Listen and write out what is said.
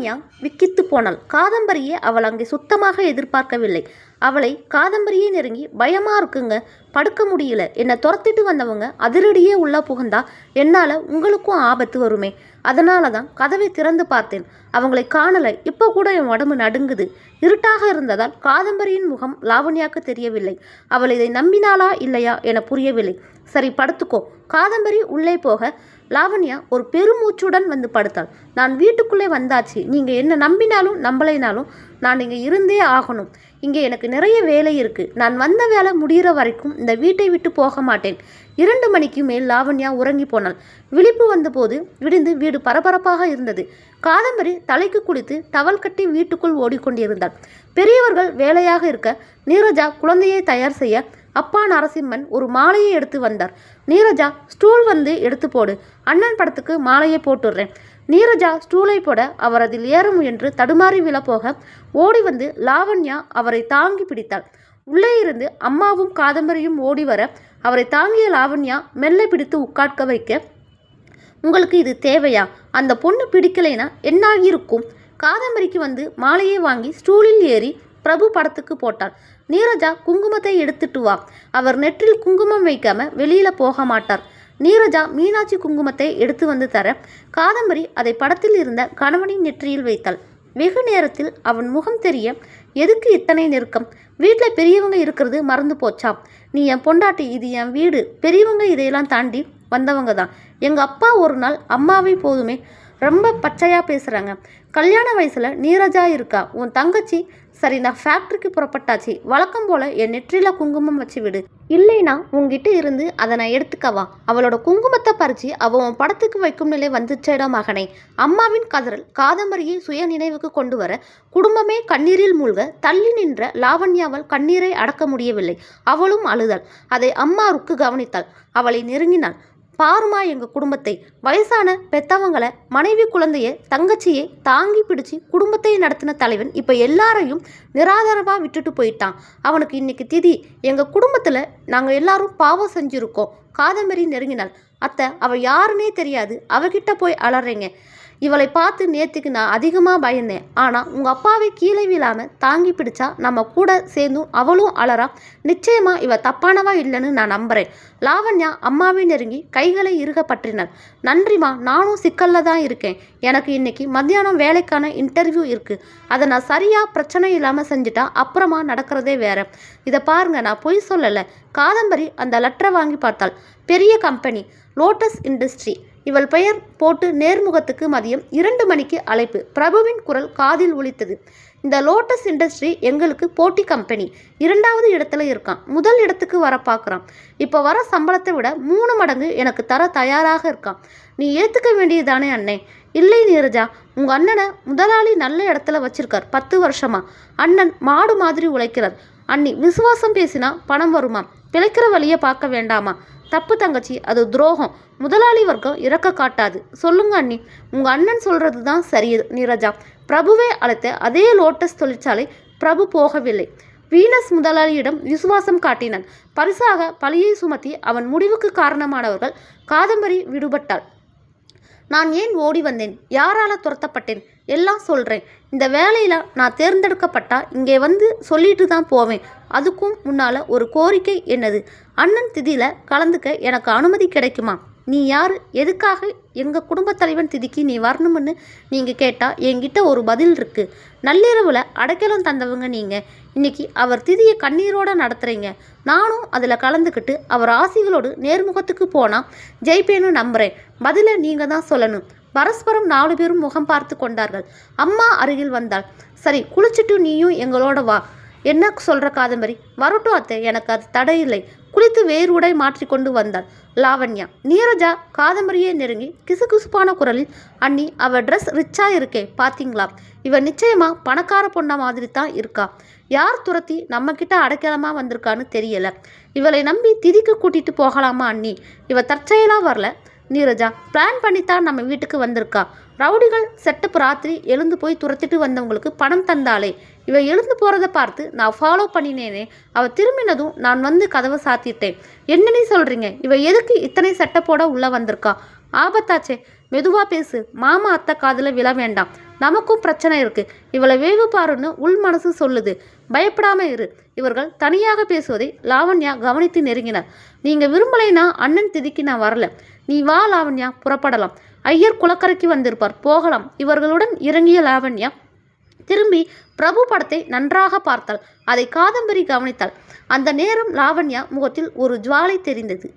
லாவண்யா விக்கித்து போனாள். காதம்பரியை அவள் அங்கே சுத்தமாக எதிர்பார்க்கவில்லை. அவளை காதம்பரியே நெருங்கி பயமாக இருக்குங்க. படுக்க முடியல. என்னை துரத்திட்டு வந்தவங்க அதிரடியே உள்ளே புகுந்தா என்னால் உங்களுக்கும் ஆபத்து வருமே. அதனால தான் கதவை திறந்து பார்த்தேன். அவங்களை காணலை. இப்போ கூட என் உடம்பு நடுங்குது. இருட்டாக இருந்ததால் காதம்பரியின் முகம் லாவண்யாக்கு தெரியவில்லை. அவள் இதை நம்பினாளா இல்லையா என புரியவில்லை. சரி படுத்துக்கோ. காதம்பரி உள்ளே போக லாவண்யா ஒரு பெருமூச்சுடன் வந்து படுத்தாள். நான் வீட்டுக்குள்ளே வந்தாச்சு. நீங்கள் என்ன நம்பினாலும் நம்பலைனாலும் நான் இங்கே இருந்தே ஆகணும். இங்கே எனக்கு நிறைய வேலை இருக்குது நான் வந்த வேலை முடிகிற வரைக்கும் இந்த வீட்டை விட்டு போக மாட்டேன். இரண்டு மணிக்கு மேல் லாவண்யா உறங்கி போனாள். விழிப்பு வந்தபோது விடிந்து வீடு பரபரப்பாக இருந்தது. காதம்பரி தலைக்கு குளித்து டவல் கட்டி வீட்டுக்குள் ஓடிக்கொண்டிருந்தாள். பெரியவர்கள் வேலையாக இருக்க நீரஜா குழந்தையை தயார் செய்ய அப்பா நரசிம்மன் ஒரு மாலையை எடுத்து வந்தார். நீரஜா ஸ்டூல் வந்து எடுத்து போடு. அண்ணன் படத்துக்கு மாலையை போட்டுடுறேன். நீரஜா ஸ்டூலை போட அவர் அதில் ஏற முயன்று தடுமாறி விழப்போக ஓடி வந்து லாவண்யா அவரை தாங்கி பிடித்தாள். உள்ளே இருந்து அம்மாவும் காதம்பரியும் ஓடி வர அவரை தாங்கிய லாவண்யா மெல்ல பிடித்து உட்கார்க்க வைக்க உங்களுக்கு இது தேவையா? அந்த பொண்ணு பிடிக்கலைனா என்னாகியிருக்கும் காதம்பரிக்கு வந்து மாலையை வாங்கி ஸ்டூலில் ஏறி பிரபு படத்துக்கு போட்டாள். நீரஜா குங்குமத்தை எடுத்துட்டு வா. அவர் நெற்றில் குங்குமம் வைக்காம வெளியில போக மாட்டார். நீரஜா மீனாட்சி குங்குமத்தை எடுத்து வந்து தர காதம்பரி அதை படத்தில் இருந்த கணவனின் நெற்றியில் வைத்தாள். வெகு நேரத்தில் அவன் முகம் தெரிய எதுக்கு இத்தனை நெருக்கம்? வீட்டில் பெரியவங்க இருக்கிறது மறந்து போச்சாம் நீ என் பொண்டாட்டி இது என் வீடு. பெரியவங்க இதையெல்லாம் தாண்டி வந்தவங்க தான். எங்கள் அப்பா ஒரு நாள் அம்மாவை போதுமே ரொம்ப பச்சையாக பேசுகிறாங்க கல்யாண வயசில் நீரஜா இருக்கா? உன் தங்கச்சி சரி நான் ஃபேக்ட்ரிக்கு புறப்பட்டாச்சு. வழக்கம் போல் என் நெற்றியில் குங்குமம் வச்சு விடு. இல்லைனா உங்ககிட்ட இருந்து அதை நான் எடுத்துக்கவா அவளோட குங்குமத்தை பறிச்சு அவன் உன் படத்துக்கு வைக்கும் நிலை வந்துச்சேடா மகனே. அம்மாவின் கதறல் காதம்பரியை சுய நினைவுக்கு கொண்டு வர குடும்பமே கண்ணீரில் மூழ்க தள்ளி நின்ற லாவண்யாவால் கண்ணீரை அடக்க முடியவில்லை. அவளும் அழுதாள். அதை அம்மா ருக்கு கவனித்தாள். அவளை நெருங்கினாள். பாருமா எங்கள் குடும்பத்தை. வயசான பெத்தவங்களை மனைவி குழந்தைய தங்கச்சியை தாங்கி பிடிச்சி குடும்பத்தை நடத்தின தலைவன் இப்போ எல்லாரையும் நிராதரவாக விட்டுட்டு போயிட்டான். அவனுக்கு இன்னைக்கு திதி. எங்கள் குடும்பத்தில் நாங்கள் எல்லாரும் பாவம் செஞ்சுருக்கோம். காதம்பரி நெருங்கினாள். அத்தை அவள் யாருன்னே தெரியாது. அவகிட்ட போய் அலறீங்க. இவளை பார்த்து நேற்றுக்கு நான் அதிகமாக பயந்தேன். ஆனால் உங்கள் அப்பாவை கீழே விழாமல் தாங்கி பிடிச்சா நம்ம கூட சேர்ந்தும் அவளும் அலறா நிச்சயமாக இவ தப்பானவா இல்லைன்னு நான் நம்புகிறேன் லாவண்யா அம்மாவை நெருங்கி கைகளை இறுக பற்றினாள். நன்றிம்மா நானும் சிக்கலில் தான் இருக்கேன். எனக்கு இன்னைக்கு மத்தியானம் வேலைக்கான இன்டர்வியூ இருக்குது அதை நான் சரியாக பிரச்சனை இல்லாமல் செஞ்சுட்டா அப்புறமா நடக்கிறதே வேற. இதை பாருங்க நான் பொய் சொல்லலை. காதம்பரி அந்த லெட்டரை வாங்கி பார்த்தாள். பெரிய கம்பெனி லோட்டஸ் இண்டஸ்ட்ரி இவள் பெயர் போட்டு நேர்முகத்துக்கு மதியம் இரண்டு மணிக்கு அழைப்பு. பிரபுவின் குரல் காதில் ஒலித்தது. இந்த லோட்டஸ் இண்டஸ்ட்ரி எங்களுக்கு போட்டி கம்பெனி. இரண்டாவது இடத்துல இருக்கான். முதல் இடத்துக்கு வர பார்க்குறான். இப்போ வர சம்பளத்தை விட மூணு மடங்கு எனக்கு தர தயாராக இருக்கான். நீ ஏற்றுக்க வேண்டியதானே அண்ணே. இல்லை நீரஜா உங்கள் அண்ணனை முதலாளி நல்ல இடத்துல வச்சிருக்கார் பத்து வருஷமா. அண்ணன் மாடு மாதிரி உழைக்கிறார். அண்ணி விசுவாசம் பேசினா பணம் வருமா பிழைக்கிற வழியை பார்க்க வேண்டாமா? தப்பு தங்கச்சி அது துரோகம். முதலாளி வர்க்கம் இறக்க காட்டாது. சொல்லுங்க அண்ணி உங்க அண்ணன் சொல்றது தான் சரி நீரஜா பிரபுவை அழைத்த அதே லோட்டஸ் தொழிற்சாலை பிரபு போகவில்லை. வீனஸ் முதலாளியிடம் விசுவாசம் காட்டினான். பரிசாக பழியை சுமத்தி அவன் முடிவுக்கு காரணமானவர்கள் காதம்பரி விடுபட்டாள். நான் ஏன் ஓடி வந்தேன்? யாரால துரத்தப்பட்டேன்? எல்லாம் சொல்கிறேன் இந்த வேலையில் நான் தேர்ந்தெடுக்கப்பட்டா இங்கே வந்து சொல்லிட்டு தான் போவேன். அதுக்கும் முன்னால் ஒரு கோரிக்கை என்னது? அண்ணன் திதியில் கலந்துக்க எனக்கு அனுமதி கிடைக்குமா? நீ யார்? எதுக்காக எங்கள் குடும்பத் தலைவன் திதிக்கு நீ வரணும்னு நீங்கள் கேட்டால் என்கிட்ட ஒரு பதில் இருக்குது நள்ளிரவில் அடைக்கலம் தந்தவங்க நீங்கள் இன்னைக்கு அவர் திதியை கண்ணீரோட நடத்துகிறீங்க நானும் அதில் கலந்துக்கிட்டு அவர் ஆசிகளோடு நேர்முகத்துக்கு போனால் ஜெயிப்பேன்னு நம்புகிறேன் பதிலை நீங்கள் தான் சொல்லணும். பரஸ்பரம் நாலு பேரும் முகம் பார்த்து கொண்டார்கள். அம்மா அருகில் வந்தாள். சரி குளிச்சுட்டு நீயும் எங்களோட வா. என்ன சொல்கிற காதம்பரி? வரட்டும் அத்தை எனக்கு அது தடையில்லை. குளித்து வேறு உடை மாற்றிக்கொண்டு வந்தாள். லாவண்யா நீரஜா காதம்பரியை நெருங்கி கிசுகிசுப்பான குரலில் அண்ணி அவ ட்ரெஸ் ரிச்சா இருக்கே பார்த்தீங்களா இவ நிச்சயமாக பணக்கார பொண்ணா மாதிரி தான் இருக்கா. யார் துரத்தி நம்ம அடைக்கலமாக வந்திருக்கான்னு தெரியல. இவளை நம்பி திதிக்கு கூட்டிகிட்டு போகலாமா அண்ணி? இவ தற்செயலாக வரல. நீரஜா பிளான் பண்ணித்தான் நம்ம வீட்டுக்கு வந்திருக்கா. ரவுடிகள் செட்டப்பு ராத்திரி எழுந்து போய் துரத்திட்டு வந்தவங்களுக்கு பணம் தந்தாளே. இவ எழுந்து போகிறத பார்த்து நான் ஃபாலோ பண்ணினேனே. அவள் திரும்பினதும் நான் வந்து கதவை சாத்திட்டேன். என்னன்னு சொல்கிறீங்க இவள் இவ எதுக்கு இத்தனை செட்டப்போட உள்ளே வந்திருக்கா? ஆபத்தாச்சே. மெதுவாக பேசு. மாமா அத்தை காதில் விழ வேண்டாம். நமக்கும் பிரச்சனை இருக்கு. இவளை வேவு பாருன்னு உள் மனசு சொல்லுது. பயப்படாம இரு. இவர்கள் தனியாக பேசுவதை லாவண்யா கவனித்து நெருங்கினார். நீங்க விரும்பலைனா அண்ணன் திதிக்கு நான் வரல. நீ வா லாவண்யா புறப்படலாம். ஐயர் குளக்கரைக்கு வந்திருப்பார். போகலாம். இவர்களுடன் இறங்கிய லாவண்யா திரும்பி பிரபு படத்தை நன்றாக பார்த்தாள். அதை காதம்பரி கவனித்தாள். அந்த நேரம் லாவண்யா முகத்தில் ஒரு ஜுவாலை தெரிந்தது.